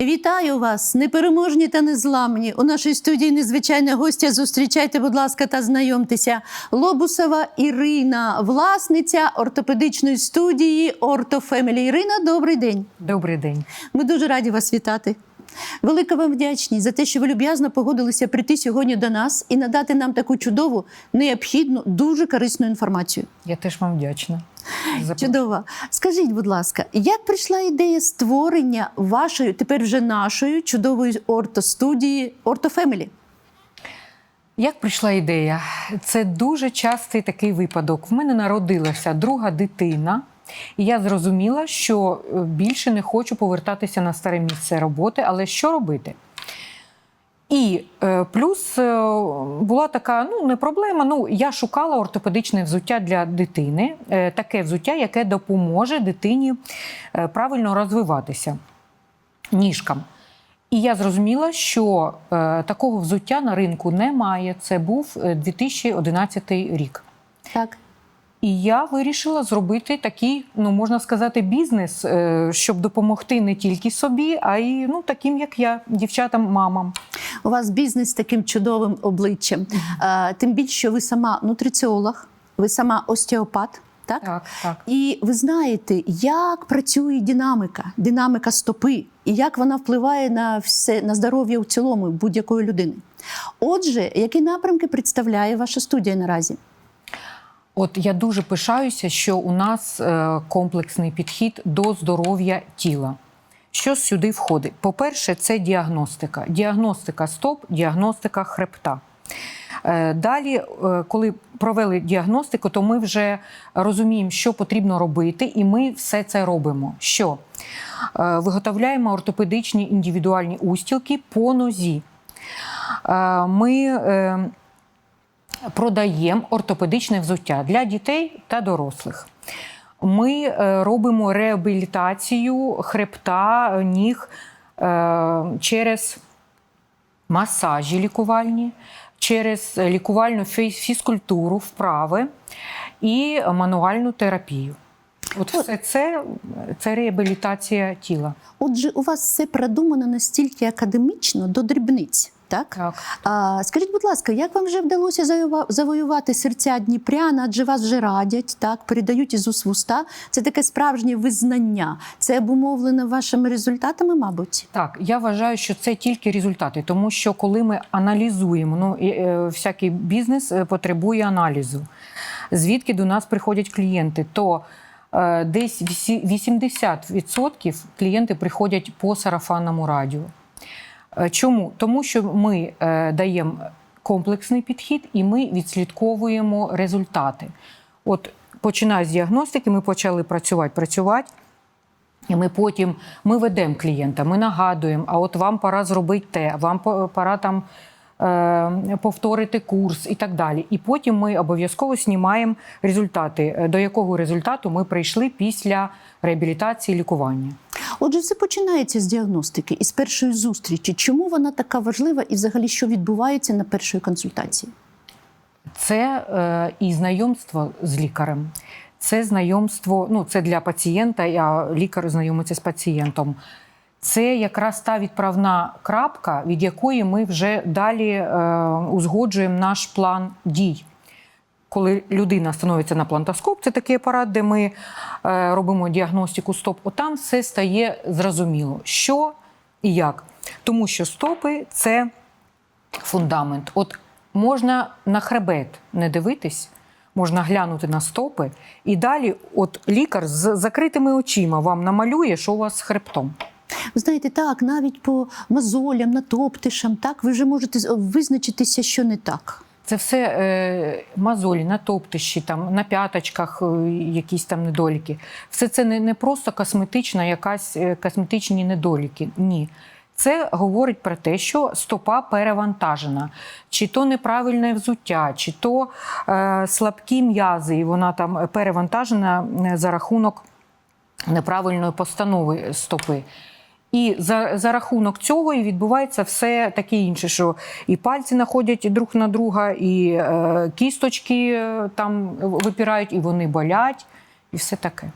Вітаю вас, непереможні та незламні. У нашій студії незвичайна гостя. Зустрічайте, будь ласка, та знайомтеся. Лобусова Ірина, власниця ортопедичної студії Ортофемілі. Ірина, добрий день. Добрий день. Ми дуже раді вас вітати. Велика вам вдячність за те, що ви люб'язно погодилися прийти сьогодні до нас і надати нам таку чудову, необхідну, дуже корисну інформацію. Я теж вам вдячна. Чудово. Скажіть, будь ласка, як прийшла ідея створення вашої, тепер вже нашої чудової ортостудії Ортофемілі? Як прийшла ідея? Це дуже частий такий випадок. В мене народилася друга дитина, і я зрозуміла, що е, більше не хочу повертатися на старе місце роботи, але що робити? І е, плюс е, була така ну не проблема. Ну я шукала ортопедичне взуття для дитини, е, таке взуття, яке допоможе дитині правильно розвиватися ніжкам. І я зрозуміла, що такого взуття на ринку немає. Це був е, 2011 рік. Так. І я вирішила зробити такий, ну можна сказати, бізнес, е, щоб допомогти не тільки собі, а й ну таким, як я, дівчатам, мамам. У вас бізнес з таким чудовим обличчям. Тим більше, що ви сама нутриціолог, ви сама остеопат. Так? Так, так. І ви знаєте, як працює динаміка, динаміка стопи, і як вона впливає на все на здоров'я в цілому будь-якої людини. Отже, які напрямки представляє ваша студія наразі? От я дуже пишаюся, що у нас е, комплексний підхід до здоров'я тіла. Що сюди входить? По-перше, це діагностика. Діагностика стоп, діагностика хребта. Е, Далі, е, коли провели діагностику, то ми вже розуміємо, що потрібно робити, і ми все це робимо. Що? Виготовляємо ортопедичні індивідуальні устілки по нозі. Ми продаємо ортопедичне взуття для дітей та дорослих. Ми е, робимо реабілітацію хребта, ніг е, через масажі лікувальні, через лікувальну фізкультуру, вправи і мануальну терапію. От все це, це реабілітація тіла. Отже, у вас все продумано настільки академічно до дрібниць. Так? Так. А, скажіть, будь ласка, як вам вже вдалося завоювати серця Дніпрян, адже вас вже радять, так, передають із уст в уста. Це таке справжнє визнання. Це обумовлено вашими результатами, мабуть. Так, я вважаю, що це тільки результати, тому що коли ми аналізуємо, ну і, е, всякий бізнес е, потребує аналізу. Звідки до нас приходять клієнти, то е, десь вісі- 80% клієнти приходять по сарафанному радіо. Е, Чому? Тому що ми е, даємо комплексний підхід і ми відслідковуємо результати. От починаю з діагностики, ми почали працювати, працювати. І ми потім ми ведемо клієнта, ми нагадуємо, а от вам пора зробити те, вам пора там е, повторити курс і так далі. І потім ми обов'язково знімаємо результати, е, до якого результату ми прийшли після реабілітації лікування. Отже, все починається з діагностики і з першої зустрічі. Чому вона така важлива і взагалі що відбувається на першої консультації? Це е, і знайомство з лікарем. Це знайомство, ну це для пацієнта, а лікар знайомиться з пацієнтом. Це якраз та відправна крапка, від якої ми вже далі е, узгоджуємо наш план дій. Коли людина становиться на плантоскоп, це такий апарат, де ми е, робимо діагностику стоп, отам все стає зрозуміло, що і як. Тому що стопи це фундамент. От можна на хребет не дивитись, можна глянути на стопи, і далі, от лікар з закритими очима вам намалює, що у вас з хребтом. Ви знаєте, так, навіть по мозолям, натоптишам, так, ви вже можете визначитися, що не так. Це все е, мозолі, натоптищі, там, на п'яточках е, якісь там недоліки. Все це не, не просто косметична, якась е, косметичні недоліки. Ні. Це говорить про те, що стопа перевантажена, чи то неправильне взуття, чи то е, слабкі м'язи, і вона там перевантажена е, за рахунок неправильної постанови стопи. І за, за рахунок цього і відбувається все таке інше, що і пальці находять друг на друга, і е, кісточки е, там випирають, і вони болять, і все таке.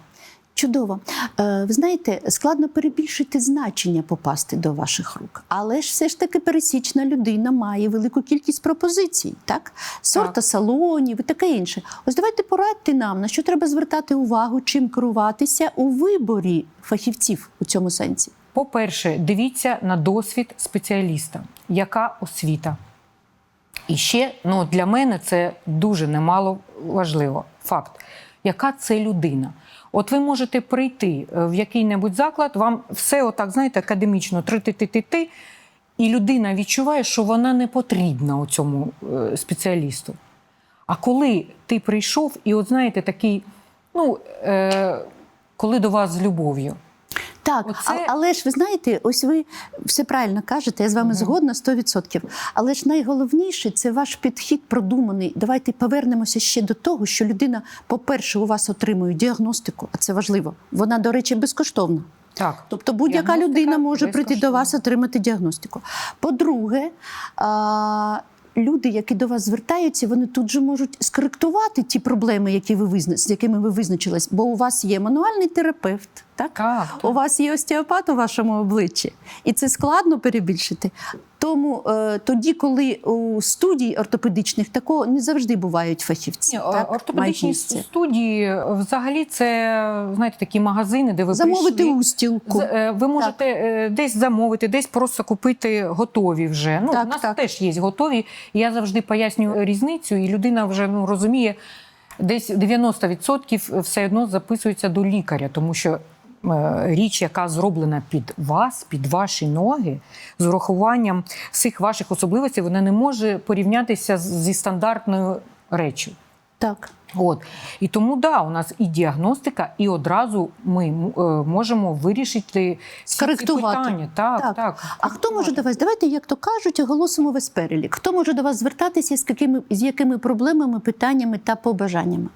Чудово. Е, ви знаєте, складно перебільшити значення попасти до ваших рук. Але ж все ж таки пересічна людина має велику кількість пропозицій, так? Сорта Так. салонів і таке інше. Ось давайте порадьте нам, на що треба звертати увагу, чим керуватися у виборі фахівців у цьому сенсі. По-перше, дивіться на досвід спеціаліста, яка освіта. І ще ну, для мене це дуже немало важливо. Факт, яка це людина. От ви можете прийти е, в який-небудь заклад, вам все отак, знаєте, академічно три-ти-ти-ти-ти, і людина відчуває, що вона не потрібна цьому е, спеціалісту. А коли ти прийшов, і от знаєте, такий, ну, е, коли до вас з любов'ю. Так, Оце- але ж ви знаєте, ось ви все правильно кажете, я з вами згодна 100%. Але ж найголовніше це ваш підхід продуманий. Давайте повернемося ще до того, що людина, по-перше, у вас отримує діагностику, а це важливо. Вона, до речі, безкоштовна. Так, Тобто будь-яка людина може прийти до вас отримати діагностику. По-друге, люди, які до вас звертаються, вони тут же можуть скоректувати ті проблеми, які ви визна... з якими ви визначились, бо у вас є мануальний терапевт, так? так, У вас є остеопат у вашому обличчі, і це складно перебільшити. Тому е, тоді, коли у студії ортопедичних такого не завжди бувають фахівці. Ні, так, ортопедичні місце. студії взагалі це знаєте такі магазини, де ви замовити прийшли. устілку. Е, Ви можете е, десь замовити, десь просто купити готові вже. Ну, Так, у нас так. теж є готові. Я завжди пояснюю різницю, і людина вже ну, розуміє, десь 90% все одно записується до лікаря, тому що річ, яка зроблена під вас, під ваші ноги, з урахуванням всіх ваших особливостей, вона не може порівнятися зі стандартною речю. Так. От і тому да, у нас і діагностика, і одразу ми е, можемо вирішити Скоректувати. питання. Так, так. Так. А хто може до вас? Давайте, як то кажуть, оголосимо весь перелік. Хто може до вас звертатися з якими, з якими проблемами, питаннями та побажаннями?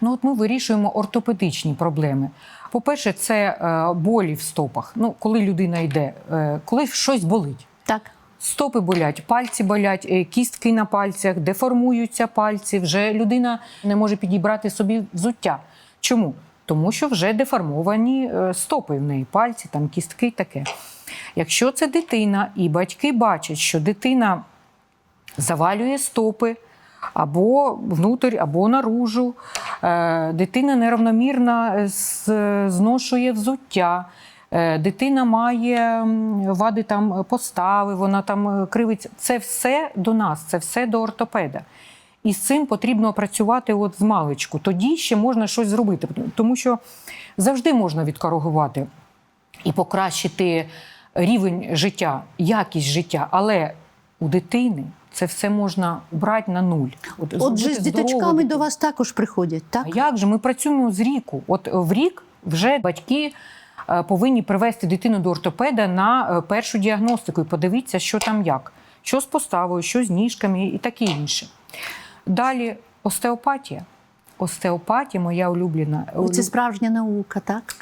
Ну от ми вирішуємо ортопедичні проблеми. По-перше, це е, болі в стопах. Ну, коли людина йде, е, коли щось болить. Так. Стопи болять, пальці болять, е, кістки на пальцях, деформуються пальці. Вже людина не може підібрати собі взуття. Чому? Тому що вже деформовані стопи в неї, пальці, там кістки, таке. Якщо це дитина, і батьки бачать, що дитина завалює стопи або внутрь, або наружу, е, дитина неравномірно зношує взуття. Е, Дитина має вади там постави, вона там е, кривиться. Це все до нас, це все до ортопеда. І з цим потрібно працювати от з маличку. Тоді ще можна щось зробити, тому що завжди можна відкоригувати і покращити рівень життя, якість життя. Але у дитини це все можна брати на нуль. От, Отже, з діточками до вас також приходять, так? А як же? Ми працюємо з ріку. От в рік вже батьки е, повинні привести дитину до ортопеда на е, першу діагностику і подивитися, що там як, що з поставою, що з ніжками і таке інше. Далі остеопатія. Остеопатія, моя улюблена. Це справжня наука, так?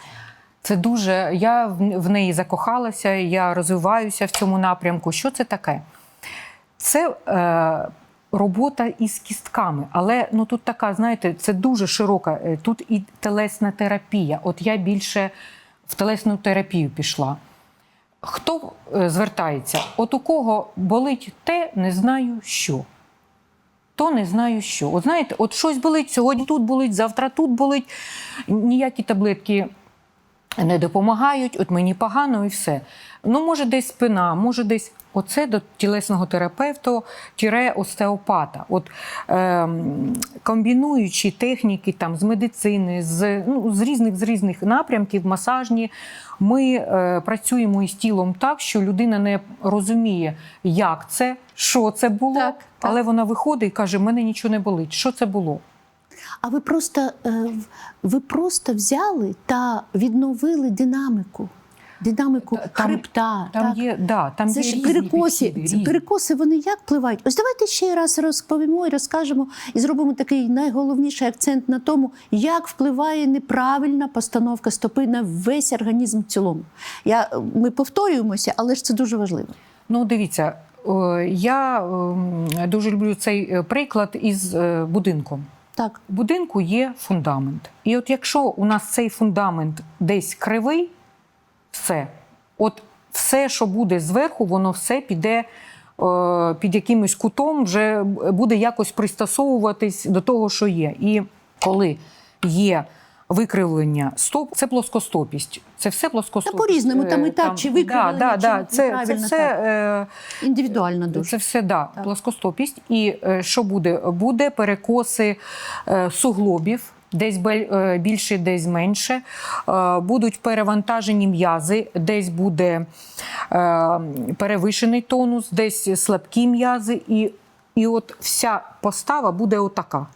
Це дуже. Я в неї закохалася, я розвиваюся в цьому напрямку. Що це таке? Це е, робота із кістками, але ну тут така, знаєте, це дуже широка. е, Тут і телесна терапія. От я більше в телесну терапію пішла. Хто е, звертається? От у кого болить те, не знаю що. То не знаю що. От знаєте, от щось болить, сьогодні тут болить, завтра тут болить. Ніякі таблетки не допомагають, от мені погано і все. Ну, може, десь спина, може, десь оце до тілесного терапевта, тіре остеопата. От ем, комбінуючи техніки там з медицини, з, ну, з різних з різних напрямків, масажні, ми е, працюємо із тілом так, що людина не розуміє, як це, що це було, Так, так. але вона виходить і каже: мене нічого не болить. Що це було? А ви просто, е, ви просто взяли та відновили динаміку. Динаміку там- хребта. Там так? є, да, там Це є ж різні перекоси. підходи, різні. перекоси вони як впливають? Ось давайте ще раз розповімо і розкажемо і зробимо такий найголовніший акцент на тому, як впливає неправильна постановка стопи на весь організм в цілому. Я, ми повторюємося, але ж це дуже важливо. Ну, дивіться, е, я ем, дуже люблю цей е, приклад із будинком. Так. У будинку є фундамент. І от якщо у нас цей фундамент десь кривий, все. От все, що буде зверху, воно все піде е, під якимось кутом, вже буде якось пристосовуватись до того, що є. І коли є викривлення стоп, це плоскостопість. Це все плоскостопість. Та по-різному, там і Е, так, чи викривлення, да, да, чи. Це, це все. так. Е, Індивідуально дуже. це все да, Так. плоскостопість. І е, що буде? Буде перекоси е, суглобів. Десь е, більше, десь менше. Е, Будуть перевантажені м'язи, десь буде е, перевишений тонус, десь слабкі м'язи. І, і от вся постава буде отака.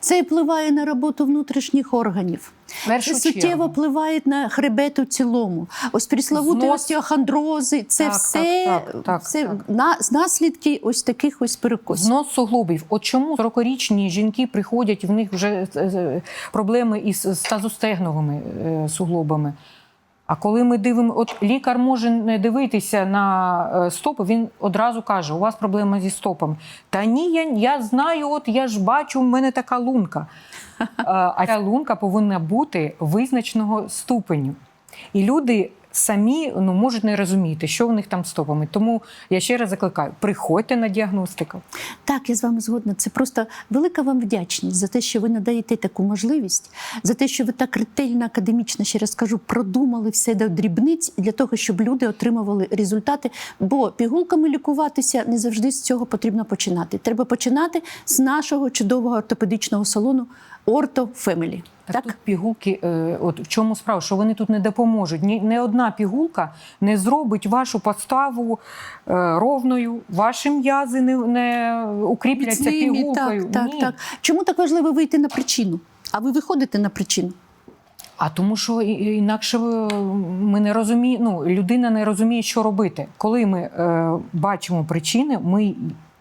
Це впливає на роботу внутрішніх органів. Це суттєво впливає на хребет у цілому. Ось приславути Знос. остеохондрози, це Так, все, так, так, так, все так. На, наслідки ось таких ось перекосів. Знос суглобів. От чому 40-річні жінки приходять, в них вже е, е, проблеми із з тазостегновими е, суглобами. А коли ми дивимо, от лікар може не дивитися на е, стопи, він одразу каже: у вас проблема зі стопом. Та ні, я, я знаю, от я ж бачу, в мене така лунка. Е, А ця лунка повинна бути визначеного ступеню. І люди самі ну, можуть не розуміти, що в них там з стопами. Тому я ще раз закликаю: приходьте на діагностику. Так, я з вами згодна. Це просто велика вам вдячність за те, що ви надаєте таку можливість, за те, що ви так ретельно, академічно, ще раз кажу, продумали все до дрібниць для того, щоб люди отримували результати. Бо пігулками лікуватися не завжди з цього потрібно починати. Треба починати з нашого чудового ортопедичного салону Орто Фемелі. Так, Так? тут пігулки, е, от в чому справа, що вони тут не допоможуть. Ні, не одна пігулка не зробить вашу поставу е, ровною, ваші м'язи не, не укріпляться Міцними, пігулкою. Так, так, Ні. так. Чому так важливо вийти на причину? А ви виходите на причину? А тому, що інакше е, ми не розуміємо, ну, людина не розуміє, що робити. Коли ми е, бачимо причини, ми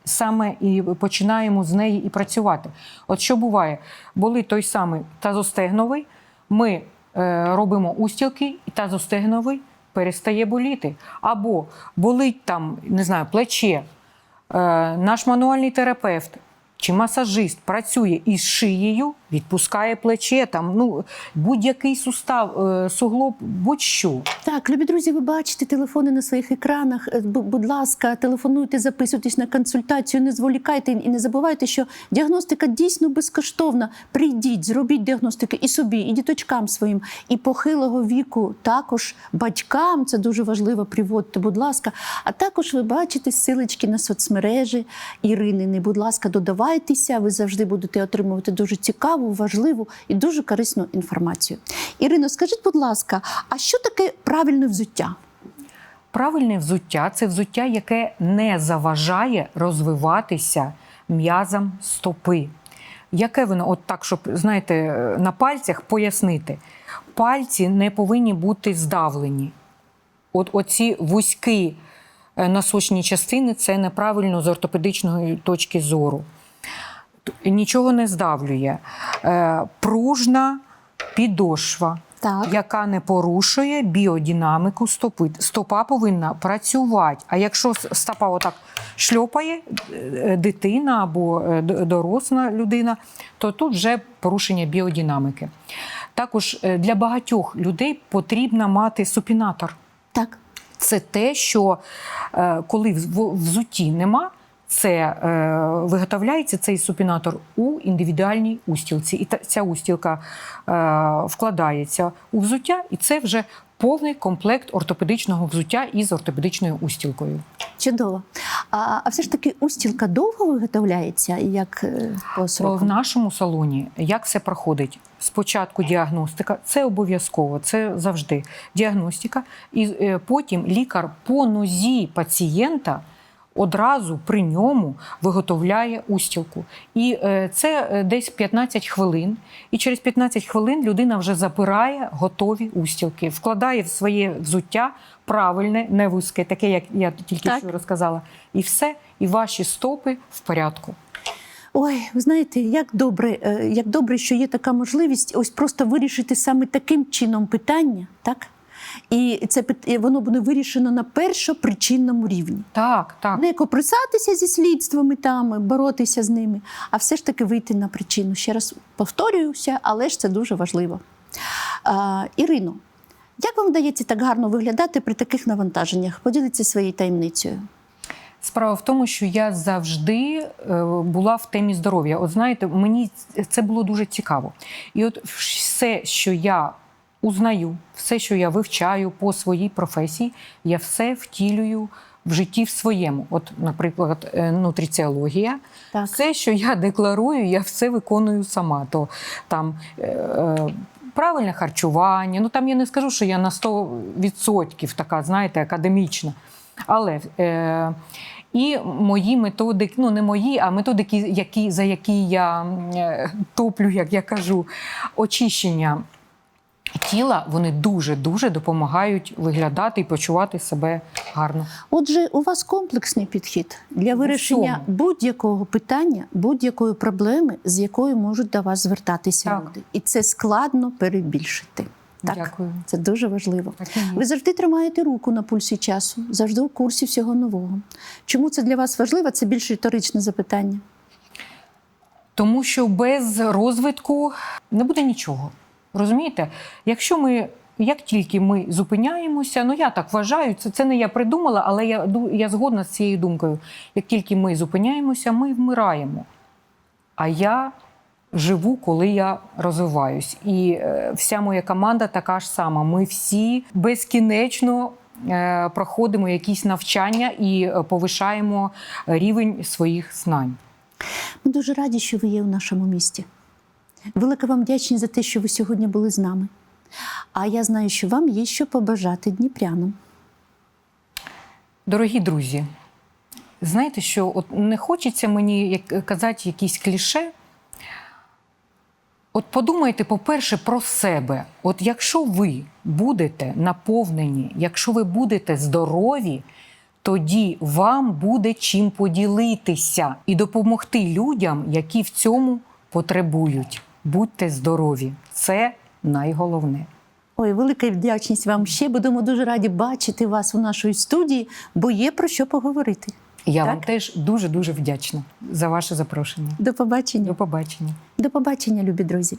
саме і починаємо з неї і працювати. От що буває, були той самий тазостегновий, ми е, робимо устілки, і тазостегновий перестає боліти. Або болить там, не знаю, плече, е, наш мануальний терапевт чи масажист працює із шиєю, відпускає плече, там, ну, будь-який сустав, е, суглоб, будь-що. Так, любі друзі, ви бачите телефони на своїх екранах. Е, Будь ласка, телефонуйте, записуйтесь на консультацію, не зволікайте і не забувайте, що діагностика дійсно безкоштовна. Прийдіть, зробіть діагностики і собі, і діточкам своїм, і похилого віку, також батькам. Це дуже важливо. Приводьте, будь ласка. А також ви бачите силочки на соцмережі Іринини. Будь ласка, додавайтеся. Ви завжди будете отримувати дуже цікаву, важливу і дуже корисну інформацію. Ірино, скажіть, будь ласка, а що таке правильне взуття? Правильне взуття це взуття, яке не заважає розвиватися м'язам стопи. Яке воно, от так, щоб знаєте, на пальцях пояснити, пальці не повинні бути здавлені. От оці вузькі е, носочні частини це неправильно з ортопедичної точки зору. Нічого не здавлює. Е, Пружна підошва Так. яка не порушує біодинаміку стопи. Стопа повинна працювати. А якщо стопа отак шльопає е, дитина або е, доросла людина, то тут вже порушення біодинаміки. Також е, для багатьох людей потрібно мати супінатор. Так. Це те, що е, коли в взутті нема, це е, виготовляється цей супінатор у індивідуальній устілці. І та, ця устілка е, вкладається у взуття, і це вже повний комплект ортопедичного взуття із ортопедичною устілкою. Чудово. А, а все ж таки устілка довго виготовляється, як е, по В нашому салоні як все проходить? Спочатку діагностика, це обов'язково, це завжди діагностика. І е, потім лікар по нозі пацієнта одразу при ньому виготовляє устілку. І е, це е, десь 15 хвилин. І через 15 хвилин людина вже запирає готові устілки, вкладає в своє взуття правильне, не вузьке, таке, як я тільки Так. що розказала. І все, і ваші стопи в порядку. Ой, ви знаєте, як добре, е, як добре, що є така можливість ось просто вирішити саме таким чином питання, так? І це і воно буде вирішено на першопричинному рівні. Так, так. Не коприсатися зі слідствами там, боротися з ними, а все ж таки вийти на причину. Ще раз повторююся, але ж це дуже важливо. А, Ірино, як вам вдається так гарно виглядати при таких навантаженнях? Поділіться своєю таємницею. Справа в тому, що я завжди е, була в темі здоров'я. От знаєте, мені це було дуже цікаво. І от все, що я узнаю, все, що я вивчаю по своїй професії, я все втілюю в житті в своєму. От, наприклад, е, нутриціологія. Так. Все, що я декларую, я все виконую сама. То там е, е, правильне харчування. Ну там я не скажу, що я на 100% така, знаєте, академічна. Але е, і мої методики, ну не мої, а методики, які, за які я е, топлю, як я кажу, очищення тіла, вони дуже-дуже допомагають виглядати і почувати себе гарно. Отже, у вас комплексний підхід для вирішення будь-якого питання, будь-якої проблеми, з якою можуть до вас звертатися Так. люди. І це складно перебільшити. Так, Дякую. це дуже важливо. Ви завжди тримаєте руку на пульсі часу, завжди у курсі всього нового. Чому це для вас важливо? Це більш риторичне запитання. Тому що без розвитку не буде нічого. Розумієте? Якщо ми, як тільки ми зупиняємося, ну я так вважаю, це, це не я придумала, але я, я згодна з цією думкою. Як тільки ми зупиняємося, ми вмираємо. А я живу, коли я розвиваюсь. І е, вся моя команда така ж сама. Ми всі безкінечно. е, Проходимо якісь навчання і е, повишаємо рівень своїх знань. Ми дуже раді, що ви є у нашому місті. Велика вам вдячність за те, що ви сьогодні були з нами. А я знаю, що вам є що побажати дніпрянам. Дорогі друзі, знаєте, що от не хочеться мені казати якісь кліше. От подумайте, по-перше, про себе. От якщо ви будете наповнені, якщо ви будете здорові, тоді вам буде чим поділитися і допомогти людям, які в цьому потребують. Будьте здорові. Це найголовне. Ой, велика вдячність вам ще. Будемо дуже раді бачити вас у нашій студії, бо є про що поговорити. Я Так? вам теж дуже дуже вдячна за ваше запрошення. До побачення. До побачення. До побачення, любі друзі.